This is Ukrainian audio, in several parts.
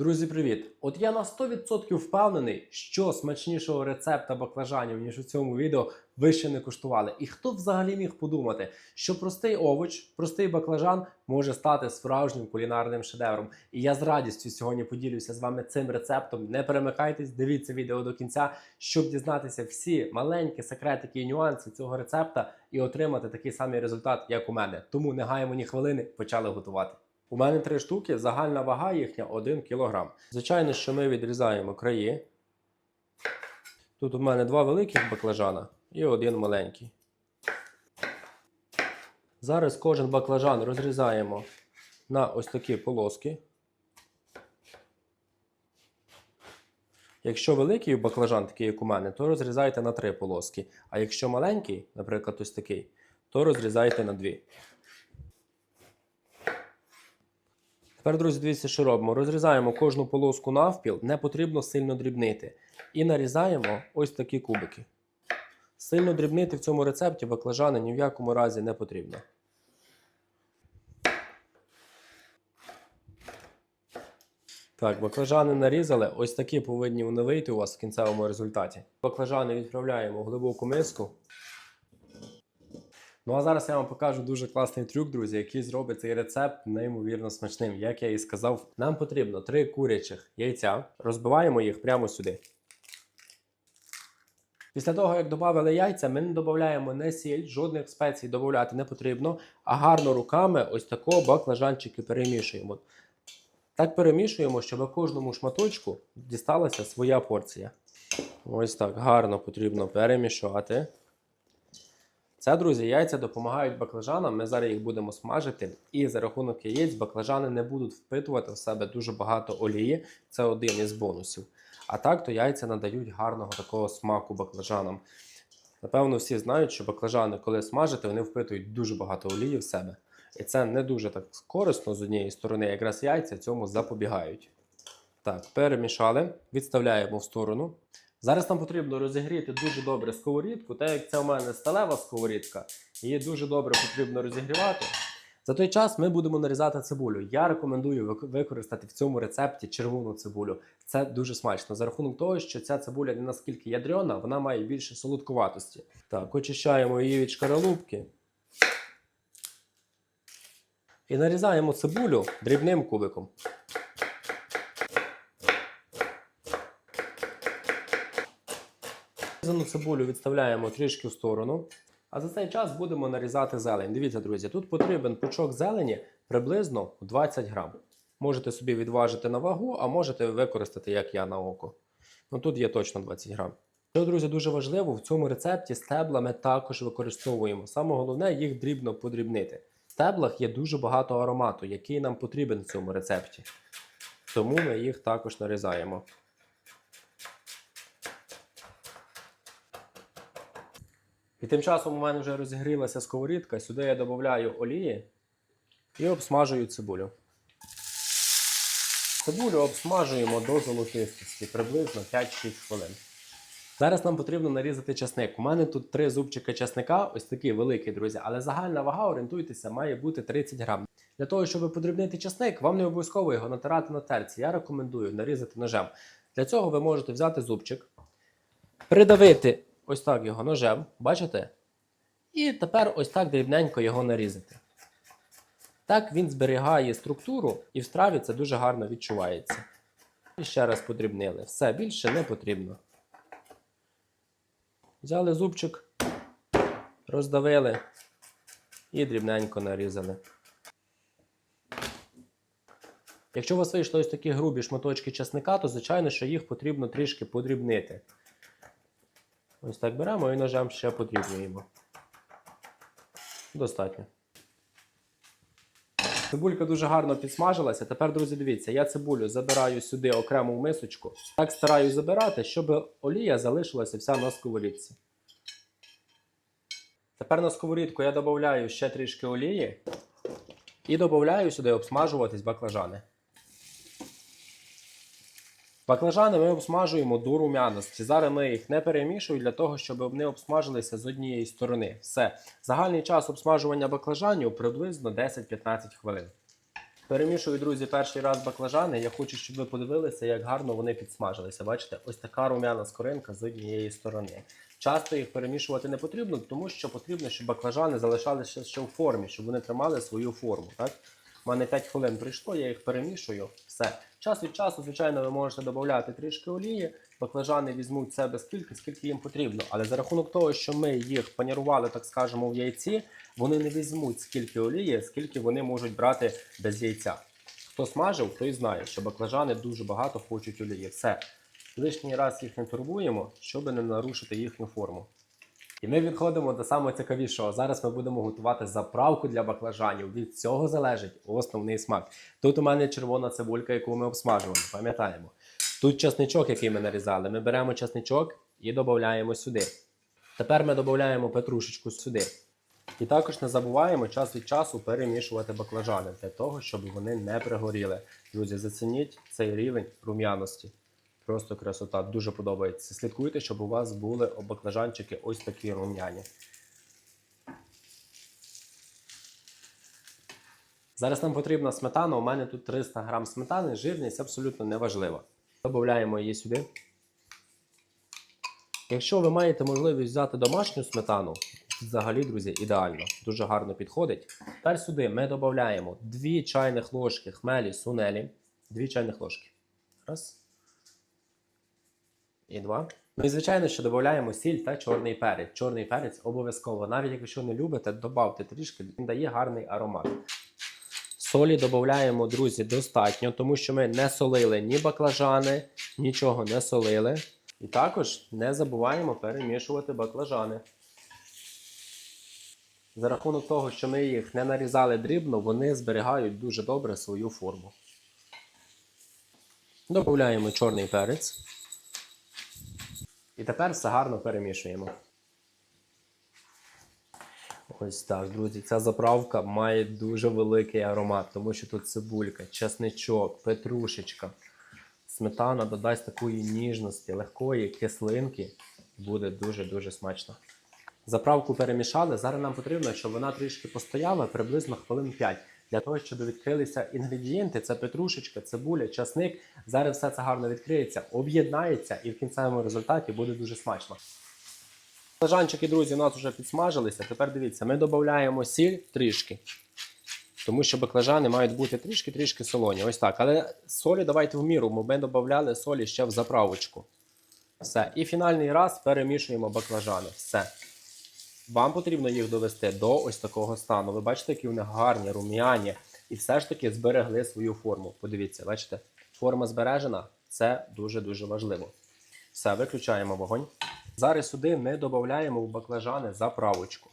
Друзі, привіт! От я на 100% впевнений, що смачнішого рецепта баклажанів, ніж у цьому відео, ви ще не куштували. І хто взагалі міг подумати, що простий овоч, простий баклажан може стати справжнім кулінарним шедевром. І я з радістю сьогодні поділюся з вами цим рецептом. Не перемикайтесь, дивіться відео до кінця, щоб дізнатися всі маленькі секретики і нюанси цього рецепта і отримати такий самий результат, як у мене. Тому не гаємо ні хвилини, почали готувати. У мене три штуки, загальна вага їхня 1 кг. Звичайно, що ми відрізаємо краї. Тут у мене два великих баклажана і один маленький. Зараз кожен баклажан розрізаємо на ось такі полоски. Якщо великий баклажан, такий як у мене, то розрізайте на три полоски. А якщо маленький, наприклад, ось такий, то розрізайте на дві. Тепер, друзі, дивіться, що робимо. Розрізаємо кожну полоску навпіл, не потрібно сильно дрібнити. І нарізаємо ось такі кубики. Сильно дрібнити в цьому рецепті баклажани ні в якому разі не потрібно. Так, баклажани нарізали. Ось такі повинні вони вийти у вас в кінцевому результаті. Баклажани відправляємо в глибоку миску. Ну а зараз я вам покажу дуже класний трюк, друзі, який зробить цей рецепт неймовірно смачним. Як я і сказав, нам потрібно три курячих яйця. Розбиваємо їх прямо сюди. Після того, як додали яйця, ми не додаємо не сіль, жодних спецій додати не потрібно, а гарно руками ось такого баклажанчики перемішуємо. Так перемішуємо, щоб кожному шматочку дісталася своя порція. Ось так гарно потрібно перемішати. Це, друзі, яйця допомагають баклажанам. Ми зараз їх будемо смажити, і за рахунок яєць баклажани не будуть впитувати в себе дуже багато олії. Це один із бонусів. А так, то яйця надають гарного такого смаку баклажанам. Напевно, всі знають, що баклажани, коли смажите, вони впитують дуже багато олії в себе. І це не дуже так корисно з однієї сторони, якраз яйця цьому запобігають. Так, перемішали, відставляємо в сторону. Зараз нам потрібно розігріти дуже добре сковорідку, так як це у мене сталева сковорідка, її дуже добре потрібно розігрівати. За той час ми будемо нарізати цибулю. Я рекомендую використати в цьому рецепті червону цибулю. Це дуже смачно. За рахунок того, що ця цибуля не наскільки ядрена, вона має більше солодкуватості. Так, очищаємо її від шкаралупки. І нарізаємо цибулю дрібним кубиком. Нарізану цибулю відставляємо трішки в сторону. А за цей час будемо нарізати зелень. Дивіться, друзі, тут потрібен пучок зелені приблизно 20 грам. Можете собі відважити на вагу, а можете використати, як я на око. Ну тут є точно 20 грам. Що, друзі, дуже важливо, в цьому рецепті стебла ми також використовуємо. Саме головне їх дрібно подрібнити. В стеблах є дуже багато аромату, який нам потрібен в цьому рецепті. Тому ми їх також нарізаємо. І тим часом у мене вже розігрілася сковорідка. Сюди я додаю олії і обсмажую цибулю. Цибулю обсмажуємо до золотистості приблизно 5-6 хвилин. Зараз нам потрібно нарізати часник. У мене тут три зубчика часника, ось такі великі, друзі, але загальна вага, орієнтуйтеся, має бути 30 грам. Для того, щоб подрібнити часник, вам не обов'язково його натирати на терці. Я рекомендую нарізати ножем. Для цього ви можете взяти зубчик, придавити ось так його ножем, бачите? І тепер ось так дрібненько його нарізати. Так він зберігає структуру і в страві це дуже гарно відчувається. І ще раз подрібнили. Все більше не потрібно. Взяли зубчик, роздавили і дрібненько нарізали. Якщо у вас вийшли ось такі грубі шматочки часника, то звичайно, що їх потрібно трішки подрібнити. Ось так беремо і ножем ще подрібнюємо. Достатньо. Цибулька дуже гарно підсмажилася. Тепер, друзі, дивіться, я цибулю забираю сюди окремо в мисочку. Так стараюсь забирати, щоб олія залишилася вся на сковорідці. Тепер на сковорідку я додаю ще трішки олії і додаю сюди обсмажуватись баклажани. Баклажани ми обсмажуємо до рум'яності. Зараз ми їх не перемішуємо для того, щоб вони обсмажилися з однієї сторони. Все. Загальний час обсмажування баклажанів приблизно 10-15 хвилин. Перемішую, друзі, перший раз баклажани. Я хочу, щоб ви подивилися, як гарно вони підсмажилися. Бачите, ось така рум'яна скоринка з однієї сторони. Часто їх перемішувати не потрібно, тому що потрібно, щоб баклажани залишалися ще в формі, щоб вони тримали свою форму. Так? У мене 5 хвилин прийшло, я їх перемішую. Все. Час від часу, звичайно, ви можете додати трішки олії. Баклажани візьмуть себе скільки, скільки їм потрібно. Але за рахунок того, що ми їх панірували, так скажемо, в яйці, вони не візьмуть скільки олії, скільки вони можуть брати без яйця. Хто смажив, той знає, що баклажани дуже багато хочуть олії. Все. Лишній раз їх не турбуємо, щоб не нарушити їхню форму. І ми відходимо до самого цікавішого. Зараз ми будемо готувати заправку для баклажанів. Від цього залежить основний смак. Тут у мене червона цибулька, яку ми обсмажували, пам'ятаємо. Тут часничок, який ми нарізали. Ми беремо часничок і додаємо сюди. Тепер ми додаємо петрушечку сюди. І також не забуваємо час від часу перемішувати баклажани для того, щоб вони не пригоріли. Друзі, зацініть цей рівень рум'яності. Просто красота, дуже подобається. Слідкуйте, щоб у вас були баклажанчики ось такі рум'яні. Зараз нам потрібна сметана. У мене тут 300 грам сметани, жирність абсолютно не важлива. Її сюди. Якщо ви маєте можливість взяти домашню сметану, взагалі, друзі, ідеально, дуже гарно підходить. Тепер сюди ми додаємо 2 чайних ложки хмелі сунелі. 2 чайних ложки. Раз. І два. Ну і звичайно, що додаємо сіль та чорний перець. Чорний перець обов'язково. Навіть якщо не любите, додавте трішки, він дає гарний аромат. Солі додаємо, друзі, достатньо, тому що ми не солили ні баклажани, нічого не солили. І також не забуваємо перемішувати баклажани. За рахунок того, що ми їх не нарізали дрібно, вони зберігають дуже добре свою форму. Додаємо чорний перець. І тепер все гарно перемішуємо. Ось так, друзі, ця заправка має дуже великий аромат, тому що тут цибулька, чесничок, петрушечка. Сметана додасть такої ніжності, легкої кислинки. Буде дуже-дуже смачно. Заправку перемішали. Зараз нам потрібно, щоб вона трішки постояла приблизно хвилин 5. Для того, щоб відкрилися інгредієнти, це петрушечка, цибуля, часник. Зараз все це гарно відкриється, об'єднається і в кінцевому результаті буде дуже смачно. Баклажанчики, друзі, у нас вже підсмажилися. Тепер дивіться, ми додаємо сіль трішки. Тому що баклажани мають бути трішки-трішки солоні. Ось так. Але солі давайте в міру, бо ми додавали солі ще в заправочку. Все. І фінальний раз перемішуємо баклажани. Все. Вам потрібно їх довести до ось такого стану. Ви бачите, які вони гарні, рум'яні. І все ж таки зберегли свою форму. Подивіться, бачите? Форма збережена це дуже-дуже важливо. Все, виключаємо вогонь. Зараз сюди ми додаємо в баклажани заправочку.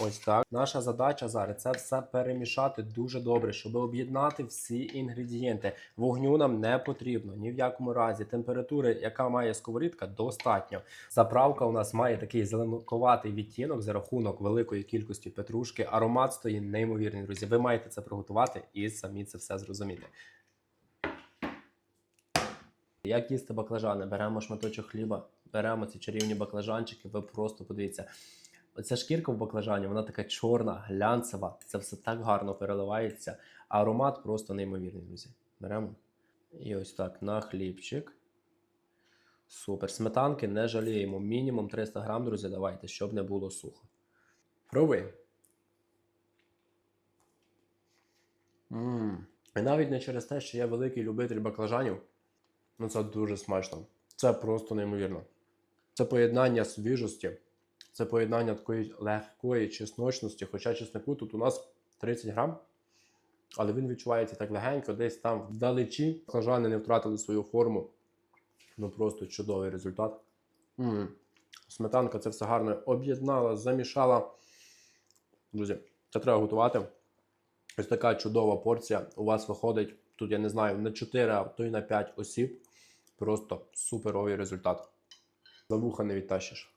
Ось так. Наша задача зараз це все перемішати дуже добре, щоб об'єднати всі інгредієнти. Вогню нам не потрібно ні в якому разі. Температури, яка має сковорідка, достатньо. Заправка у нас має такий зеленкуватий відтінок за рахунок великої кількості петрушки. Аромат стоїть неймовірний, друзі. Ви маєте це приготувати і самі це все зрозуміти. Як їсти баклажани? Беремо шматочок хліба, беремо ці чарівні баклажанчики, ви просто подивіться. Оця шкірка в баклажані, вона така чорна, глянцева. Це все так гарно переливається. Аромат просто неймовірний, друзі. Беремо. І ось так на хлібчик. Супер. Сметанки не жаліємо. Мінімум 300 грам, друзі, давайте, щоб не було сухо. Пробуй. Мм. І навіть не через те, що я великий любитель баклажанів. Ну, це дуже смачно. Це просто неймовірно. Це поєднання свіжості, це поєднання такої легкої чесночності. Хоча чеснику тут у нас 30 грам, але він відчувається так легенько, десь там вдалечі. Баклажани не втратили свою форму. Ну просто чудовий результат. м Сметанка це все гарно об'єднала, замішала. Друзі, це треба готувати. Ось така чудова порція у вас виходить. Тут, я не знаю, на 4, а то й на 5 осіб. Просто суперовий результат. За вуха не відтащиш.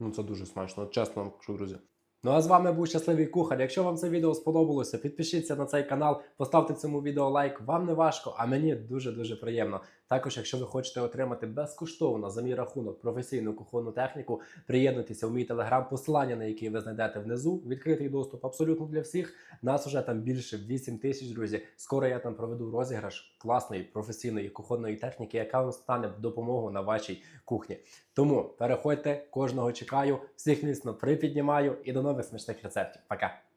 Ну, це дуже смачно, чесно вам кажу, друзі. Ну а з вами був щасливий кухар. Якщо вам це відео сподобалося, підпишіться на цей канал, поставте цьому відео лайк. Вам не важко, а мені дуже-дуже приємно. Також, якщо ви хочете отримати безкоштовно за мій рахунок професійну кухонну техніку, приєднуйтеся в мій телеграм, посилання на який ви знайдете внизу. Відкритий доступ абсолютно для всіх. Нас уже там більше 8 тисяч, друзі. Скоро я там проведу розіграш класної професійної кухонної техніки, яка вам стане в допомогу на вашій кухні. Тому переходьте, кожного чекаю, всіх міцно припіднімаю і до нових смачних рецептів. Пока!